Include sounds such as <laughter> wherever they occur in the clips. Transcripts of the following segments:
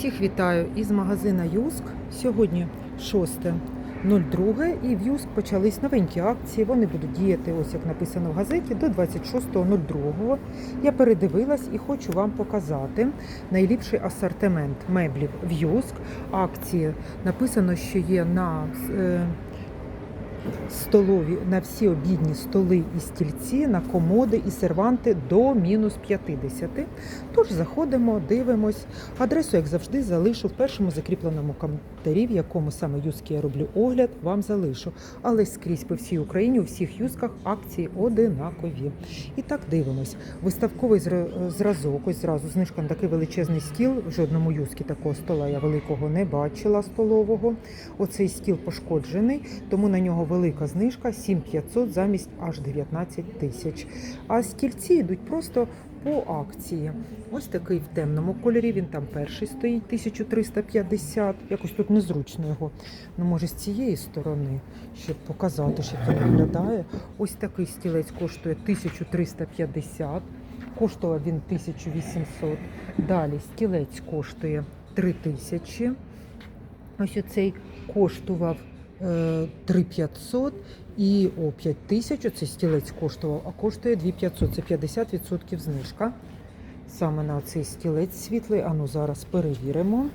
Всіх вітаю із магазина Юск. Сьогодні 6.02 і в Юск почались новенькі акції. Вони будуть діяти, ось як написано в газеті, до 26.02. Я передивилась і хочу вам показати найліпший асортимент меблів в Юск. Акції написано, що є на е, столові на всі обідні столи і стільці, на комоди і серванти до мінус 50. Тож заходимо, дивимось. Адресу, як завжди, залишу в першому закріпленому коментарі, в якому саме юзки я роблю огляд, вам залишу. Але скрізь по всій Україні у всіх юзках акції одинакові. І так дивимось. Виставковий зразок, ось зразу знижка на такий величезний стіл. В жодному юзкі такого стола я великого не бачила столового. Оцей стіл пошкоджений, тому на нього велика знижка 7500 замість аж 19 тисяч. А стільці йдуть просто по акції. Ось такий в темному кольорі. Він там перший стоїть 1350. Якось тут незручно його. Ну, може, з цієї сторони, щоб показати, що це виглядає. Ось такий стілець коштує 1350. Коштував він 1800. Далі стілець коштує 3000. Ось оцей коштував 3500 і о 5000 оцей стілець коштував, а коштує 2500. Це 50% знижка. Саме на цей стілець світлий. Ану зараз перевіримо.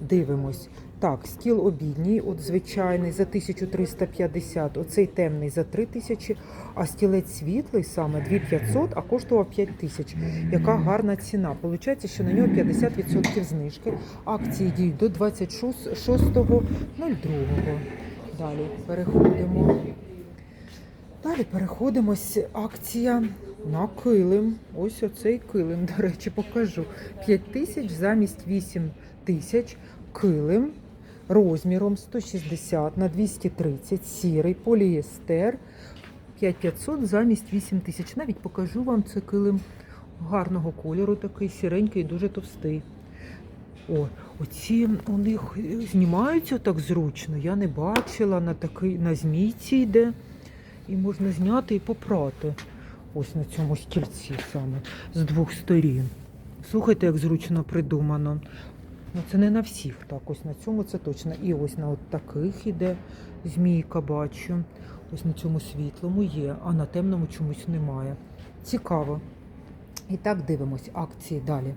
Дивимось. Так, стіл обідній, от звичайний за 1350, оцей темний за 3000, а стілець світлий саме 2500, а коштував 5000. Яка гарна ціна. Получається, що на нього 50% знижки. Акції діють до 26.02. Далі переходимо. Далі переходимо. Акція на килим. Ось оцей килим, до речі, покажу. 5 тисяч замість 8 тисяч килим розміром 160 на 230, сірий, поліестер. 5500 замість 8 тисяч. Навіть покажу вам це килим гарного кольору, такий сіренький, дуже товстий. О, оці у них знімаються так зручно. Я не бачила на такий на змійці йде. І можна зняти і попрати. Ось на цьому стільці саме з двох сторін. Слухайте, як зручно придумано. Ну, це не на всіх так. Ось на цьому це точно. І ось на от таких іде змійка бачу. Ось на цьому світлому є, а на темному чомусь немає. Цікаво. І так дивимось акції далі.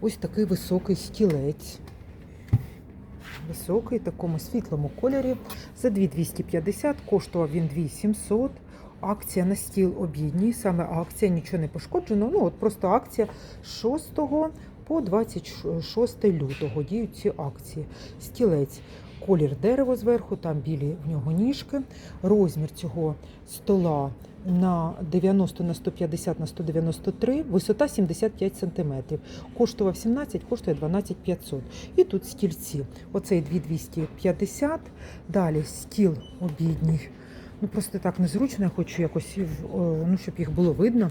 Ось такий високий стілець. Високий, такому світлому кольорі. За 2250 коштував він 2700. Акція на стіл обідній, саме акція, нічого не пошкоджено. Ну, от просто акція 6 по 26 лютого діють ці акції. Стілець, колір дерева зверху, там білі в нього ніжки. Розмір цього стола на 90 на 150 на 193, висота 75 см. Коштував 17, коштує 12 500. І тут стільці. Оцей 2250, далі стіл обідній. Ну просто так незручно, я хочу якось, ну, щоб їх було видно.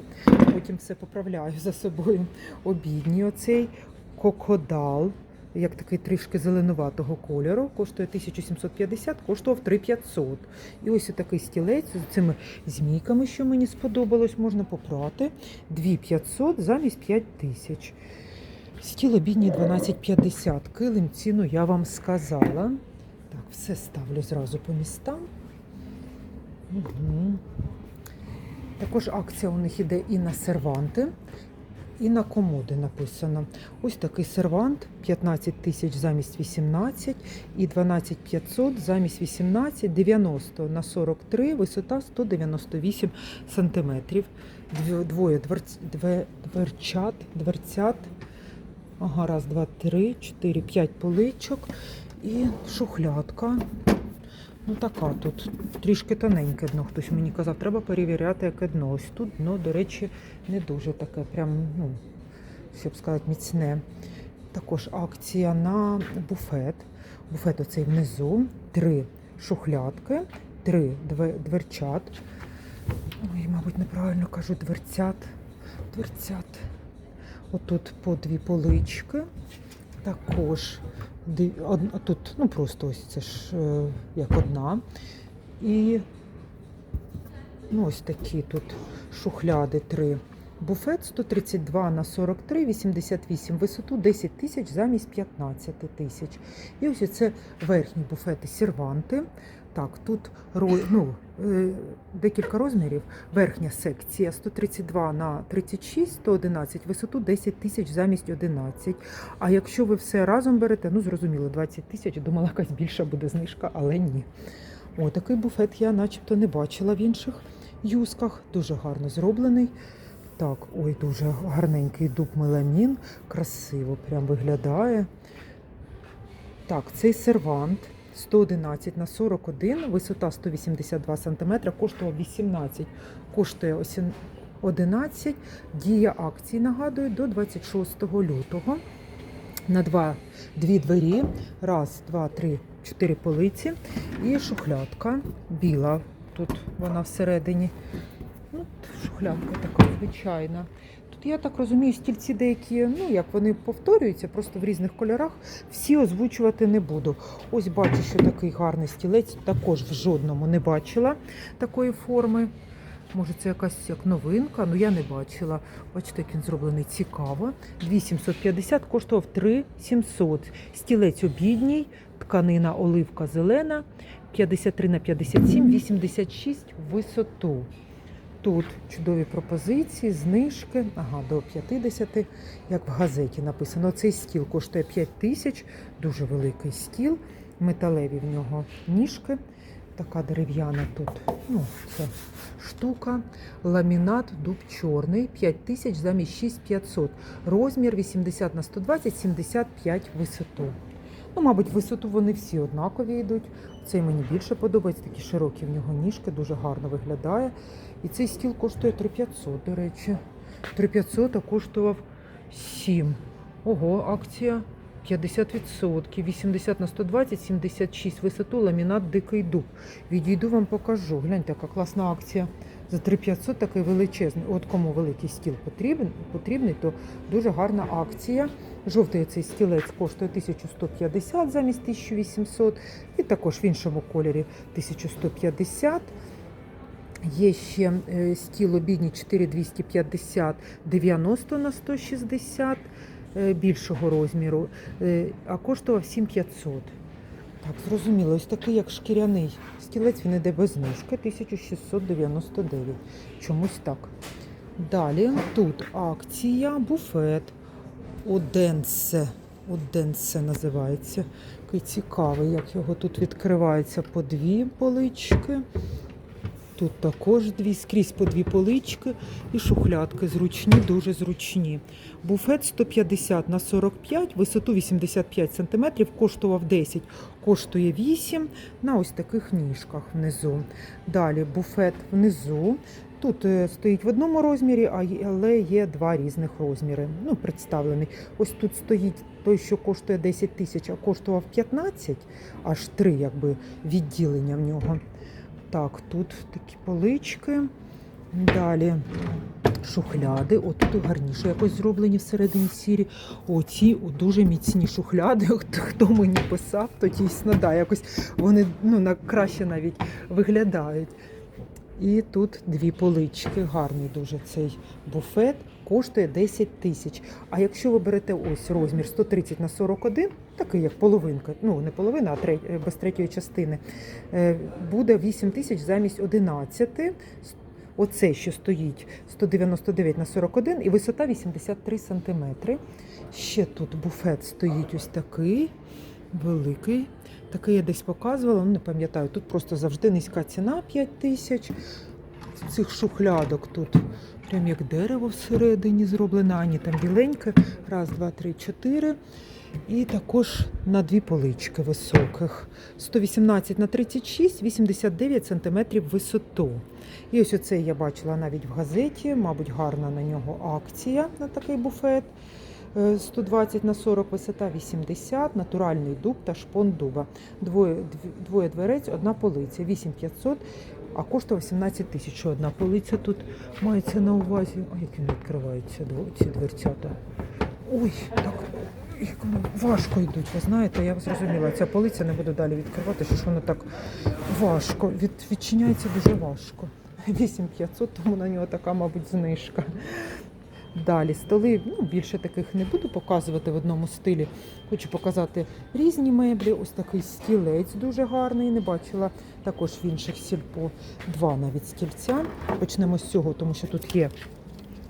Потім все поправляю за собою. Обідній оцей кокодал, як такий трішки зеленуватого кольору, коштує 1750, коштував 3500. І ось такий стілець з цими змійками, що мені сподобалось, можна попрати. 2500 замість 5000. Стіл обідній 12,50. Килим ціну я вам сказала. Так, все ставлю зразу по містам. Угу. Також акція у них іде і на серванти, і на комоди написано. Ось такий сервант 15 тисяч замість 18 і 12 500 замість 18, 90 на 43, висота 198 сантиметрів. Двоє дверчат, дверцят. Ага, раз, два, три, чотири, п'ять поличок і шухлядка. Ну така тут трішки тоненьке дно. Хтось мені казав, треба перевіряти, яке дно. Ось тут дно, до речі, не дуже таке, прям, ну, щоб сказати, міцне. Також акція на буфет. Буфет оцей внизу. Три шухлядки, три дверчат. Ой, мабуть, неправильно кажу, дверцят. Дверцят. Отут по дві полички. Також тут, ну просто ось це ж е, як одна. І ну, ось такі тут шухляди три Буфет 132 на 43, 88, висоту 10 тисяч замість 15 тисяч. І ось це верхні буфети серванти. Так, тут ну, е, декілька розмірів. Верхня секція 132 на 36, 111, висоту 10 тисяч замість 11. А якщо ви все разом берете, ну зрозуміло, 20 тисяч, думала, якась більша буде знижка, але ні. О, такий буфет я начебто не бачила в інших юсках. Дуже гарно зроблений. Так, ой, дуже гарненький дуб меламін, красиво прям виглядає. Так, цей сервант 111 на 41, висота 182 см, коштував 18, коштує ось 11. Дія акції, нагадую, до 26 лютого. На два, дві двері. Раз, два, три, чотири полиці. І шухлядка біла. Тут вона всередині. Шухлядка така звичайна. Тут, я так розумію, стільці деякі, ну як вони повторюються, просто в різних кольорах. Всі озвучувати не буду. Ось бачу, що такий гарний стілець. Також в жодному не бачила такої форми. Може, це якась як новинка, ну я не бачила. Бачите, як він зроблений цікаво. 2750 коштував 3700. Стілець обідній, тканина оливка зелена, 53 на 57, 86 в висоту. Тут чудові пропозиції, знижки, ага, до 50, як в газеті написано. Цей стіл коштує 5 тисяч, дуже великий стіл, металеві в нього ніжки. Така дерев'яна тут. Ну, це штука. Ламінат, дуб чорний, 5 тисяч замість 6500. Розмір 80 на 120, 75 висоту. Ну, мабуть, висоту вони всі однакові йдуть. Цей мені більше подобається, такі широкі в нього ніжки, дуже гарно виглядає. І цей стіл коштує 3500, до речі. 3500, а коштував 7. Ого, акція 50%. 80 на 120, 76 висоту, ламінат дикий дуб. Відійду вам покажу. Гляньте, яка класна акція. За 3500 такий величезний. От кому великий стіл потрібен, потрібний, то дуже гарна акція. Жовтий цей стілець коштує 1150 замість 1800. І також в іншому кольорі 1150. Є ще е, стіл обідній 4250 90 на 160 е, більшого розміру, е, а коштував 7500. Так, зрозуміло, ось такий як шкіряний стілець, він іде без знижки 1699. Чомусь так. Далі тут акція, буфет. Оденсе. Оденсе називається. Такий цікавий, як його тут відкривається по дві полички. Тут також дві скрізь по дві полички і шухлядки зручні, дуже зручні. Буфет 150 на 45, висоту 85 см, коштував 10, коштує 8 на ось таких ніжках внизу. Далі буфет внизу. Тут е, стоїть в одному розмірі, але є два різних розміри. Ну, представлений. Ось тут стоїть той, що коштує 10 тисяч, а коштував 15, аж три якби відділення в нього. Так, тут такі полички. Далі шухляди. От тут гарніше якось зроблені всередині сірі. Оці дуже міцні шухляди. <laughs> От Хто мені писав, то дійсно да, якось вони ну, на, краще навіть виглядають. І тут дві полички. Гарний дуже цей буфет. Коштує 10 тисяч. А якщо ви берете ось розмір 130 на 41, такий як половинка, ну не половина, а треть, без третьої частини, е, буде 8 тисяч замість 11. Оце, що стоїть 199 на 41 і висота 83 сантиметри. Ще тут буфет стоїть ось такий великий. Такий я десь показувала, ну не пам'ятаю. Тут просто завжди низька ціна 5 тисяч. Цих шухлядок тут прям як дерево всередині зроблено, ані там біленьке. Раз, два, три, чотири. І також на дві полички високих. 118 на 36, 89 сантиметрів висоту. І ось оцей я бачила навіть в газеті, мабуть, гарна на нього акція на такий буфет. Е, 120 на 40 висота 80, натуральний дуб та шпон дуба. Двоє, двоє дверець, одна полиця, 8500, а коштує 18 тисяч. Одна полиця тут мається на увазі. Ой, як він відкривається, ці дверцята. Ой, так як важко йдуть, ви знаєте, я зрозуміла, ця полиця не буду далі відкривати, що ж воно так важко. Від, відчиняється дуже важко. 8500, тому на нього така, мабуть, знижка. Далі столи, ну більше таких не буду показувати в одному стилі. Хочу показати різні меблі. Ось такий стілець дуже гарний. Не бачила також в інших сільпо. Два навіть стільця. Почнемо з цього, тому що тут є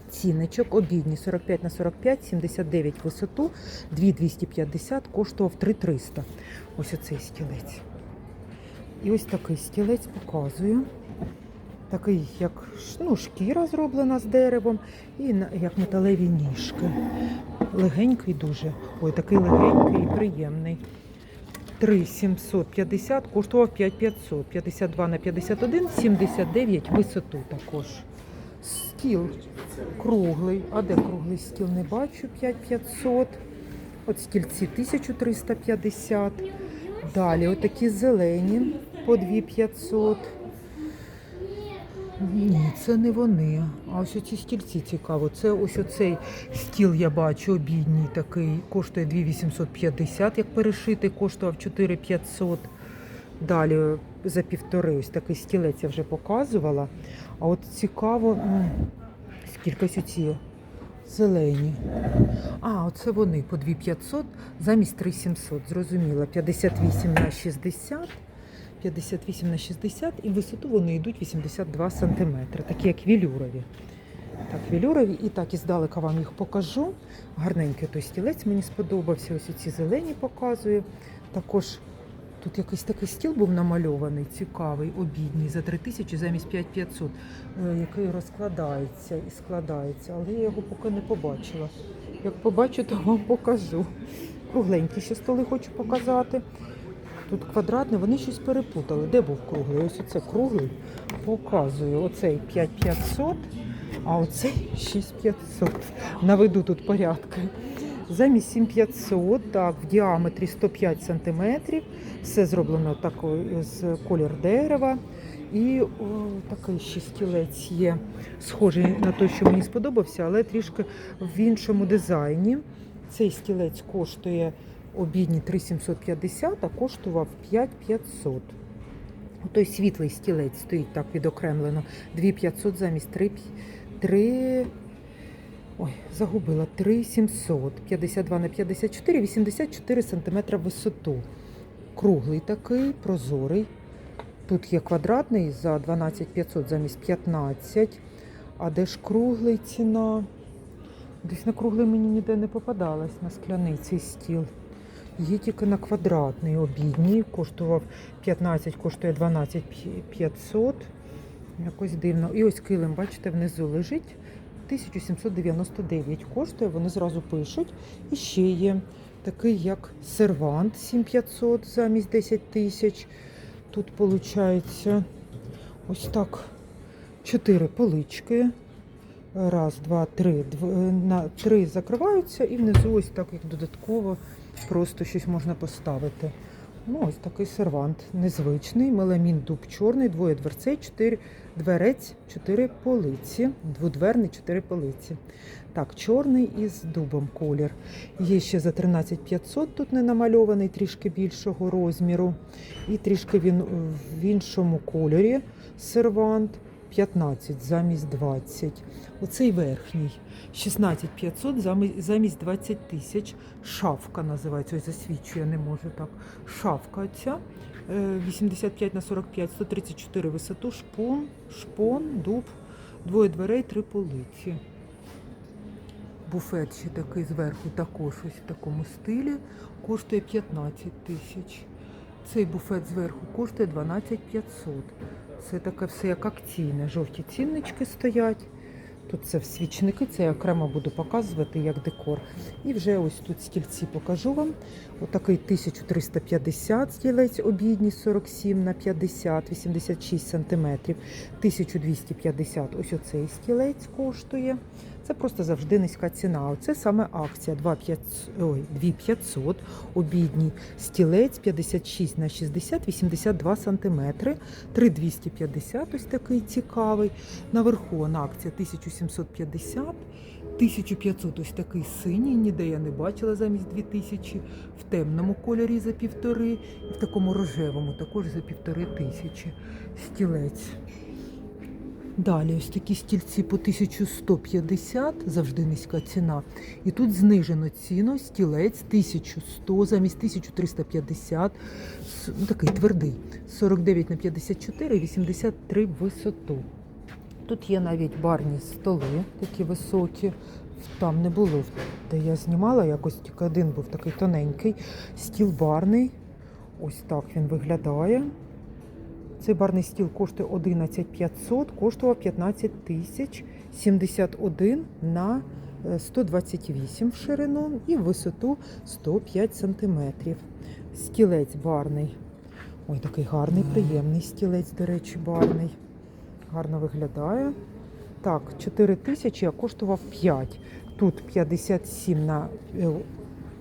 ціничок. Обідній 45 на 45, 79 висоту, 2250, коштував 3300. Ось оцей стілець. І ось такий стілець показую. Такий, як ну, шкіра зроблена з деревом, і як металеві ніжки. Легенький дуже. Ой, такий легенький і приємний. 3750 коштував 5500. 52 на 51, 79 висоту також. Стіл круглий. А де круглий стіл? Не бачу. 5500. От стільці 1350. Далі отакі зелені по 2500. Ні, це не вони. А ось оці стільці цікаво. Це ось оцей стіл, я бачу, обідній такий, коштує 2850, як перешитий, коштував 4500. Далі за півтори ось такий стілець я вже показувала. А от цікаво, скільки ось оці зелені. А, оце вони по 2500 замість 3700. Зрозуміло. 58 на 60. 58 на 60 і в висоту вони йдуть 82 см, такі як вілюрові. Так, вілюрові, і так і здалека вам їх покажу. Гарненький той стілець мені сподобався. Ось ці зелені показую. Також тут якийсь такий стіл був намальований, цікавий, обідній, за 3000 замість 5500, е, який розкладається і складається, але я його поки не побачила. Як побачу, то вам покажу. Кругленькі ще столи хочу показати. Тут квадратний, вони щось перепутали. Де був круглий? Ось оце круглий. Показую. Оцей 5500, а оцей 6500. Наведу тут порядки. Замість 7500, так, в діаметрі 105 см. Все зроблено такою з колір дерева. І о, такий ще стілець є, схожий на той, що мені сподобався, але трішки в іншому дизайні. Цей стілець коштує обідній 3750, а коштував 5500. Той світлий стілець стоїть так відокремлено. 2500 замість 3, 3 Ой, загубила 3700, 52 на 54, 84 см висоту. Круглий такий, прозорий. Тут є квадратний за 12500 замість 15. А де ж круглий ціна? Десь на круглий мені ніде не попадалась на скляний цей стіл. Є тільки на квадратний обідній, коштував 15, коштує 12 500. Якось дивно. І ось килим, бачите, внизу лежить 1799 коштує, вони зразу пишуть. І ще є такий, як сервант 7500 замість 10 тисяч. Тут виходить ось так. Чотири полички. Раз, два, три. Три закриваються і внизу ось так як додатково просто щось можна поставити. Ну, ось такий сервант незвичний, меламін дуб чорний, двоє дверцей, чотири дверець, чотири полиці, дводверний, чотири полиці. Так, чорний із дубом колір. Є ще за 13500, тут не намальований, трішки більшого розміру. І трішки він в іншому кольорі сервант. 15 замість 20. Оцей верхній 16500 замість- замість 20 тисяч. Шафка називається. Ой, засвічує, не можу так. Шафка ця. е, 85 на 45, 134 висоту, шпон, шпон, дуб, двоє дверей, три полиці. Буфет ще такий зверху, також ось в такому стилі, коштує 15 тисяч. Цей буфет зверху коштує 12 500. Це таке все як акційне. Жовті ціннички стоять. Тут це свічники, це я окремо буду показувати як декор. І вже ось тут стільці покажу вам. Отакий 1350 стілець обідній 47 на 50, 86 сантиметрів. 1250 ось оцей стілець коштує. Це просто завжди низька ціна. Оце саме акція 2500, обідній стілець 56 на 60, 82 сантиметри, 3250, ось такий цікавий. Наверху акція 1750, 1500 ось такий синій, ніде я не бачила замість 2000, в темному кольорі за півтори, і в такому рожевому також за півтори тисячі стілець. Далі ось такі стільці по 1150, завжди низька ціна. І тут знижено ціну, стілець 1100 замість 1350, ну, такий твердий, 49 на 54, 83 в висоту. Тут є навіть барні столи, такі високі. Там не було, де я знімала, якось тільки один був такий тоненький. Стіл барний. Ось так він виглядає. Цей барний стіл коштує 11 500, коштував 15 тисяч 71 на е, 128 в ширину і в висоту 105 сантиметрів. Стілець барний. Ой, такий гарний, приємний стілець, до речі, барний. Гарно виглядає. Так, 4 тисячі, а коштував 5. Тут 57 на е,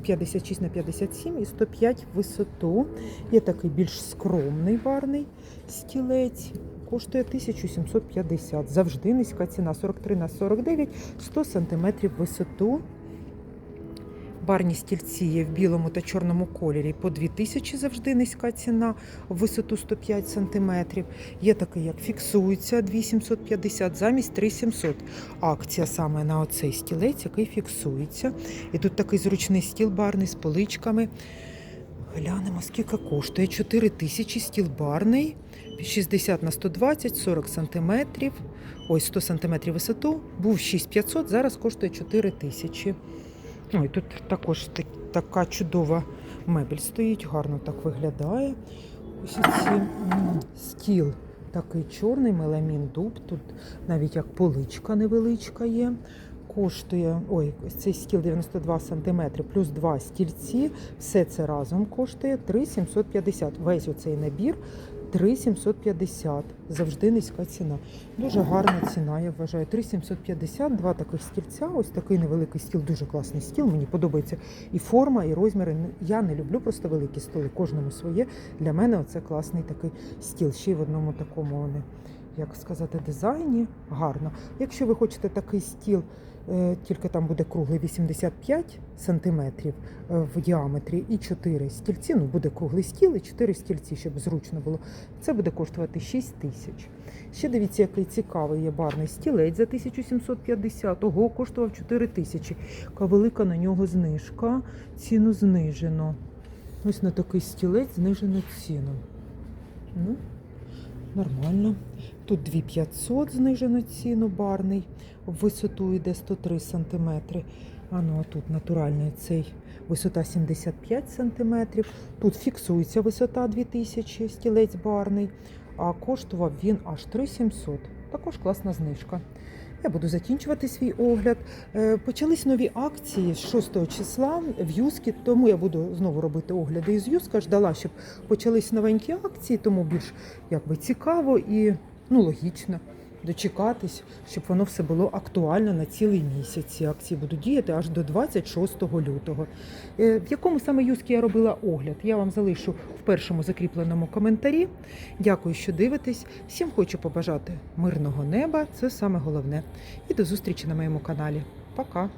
56 на 57 і 105 в висоту. Є такий більш скромний барний стілець. Коштує 1750. Завжди низька ціна 43 на 49, 100 см висоту. Барні стільці є в білому та чорному кольорі по 2000 завжди низька ціна, в висоту 105 см. Є такий, як фіксується 2750 замість 3700. Акція саме на оцей стілець, який фіксується. І тут такий зручний стіл барний з поличками. Глянемо, скільки коштує. 4 тисячі стіл барний, 60 на 120, 40 сантиметрів. Ось 100 сантиметрів висоту. Був 6500, зараз коштує 4 тисячі. Ой, тут також так- така чудова мебель стоїть, гарно так виглядає. Ось ці стіл такий чорний, меламін дуб. Тут навіть як поличка невеличка є. Коштує, ой, цей стіл 92 см плюс 2 стільці. Все це разом коштує 3750. Весь оцей набір 3750. Завжди низька ціна. Дуже гарна ціна, я вважаю. 3750, два таких стільця. Ось такий невеликий стіл, дуже класний стіл. Мені подобається і форма, і розміри. Я не люблю просто великі столи, кожному своє. Для мене оце класний такий стіл. Ще й в одному такому, як сказати, дизайні. Гарно. Якщо ви хочете такий стіл, тільки там буде круглий 85 сантиметрів е, в діаметрі і 4 стільці. Ну, буде круглий стіл і 4 стільці, щоб зручно було. Це буде коштувати 6 тисяч. Ще дивіться, який цікавий є барний стілець за 1750. Ого, коштував 4 тисячі. Яка велика на нього знижка. Ціну знижено. Ось на такий стілець знижено ціну. Ну, нормально. Тут 2500 знижено ціну барний. В висоту йде 103 см. А ну, а тут натуральний цей висота 75 см. Тут фіксується висота 2000, стілець барний, а коштував він аж 3700. Також класна знижка. Я буду закінчувати свій огляд. Е, Почались нові акції з 6 числа в Юскі, тому я буду знову робити огляди із Юска. Ждала, щоб почались новенькі акції, тому більш якби цікаво і ну, логічно дочекатись, щоб воно все було актуально на цілий місяць. Ці акції будуть діяти аж до 26 лютого. Е, В якому саме Юскі я робила огляд, я вам залишу в першому закріпленому коментарі. Дякую, що дивитесь. Всім хочу побажати мирного неба, це саме головне. І до зустрічі на моєму каналі. Пока!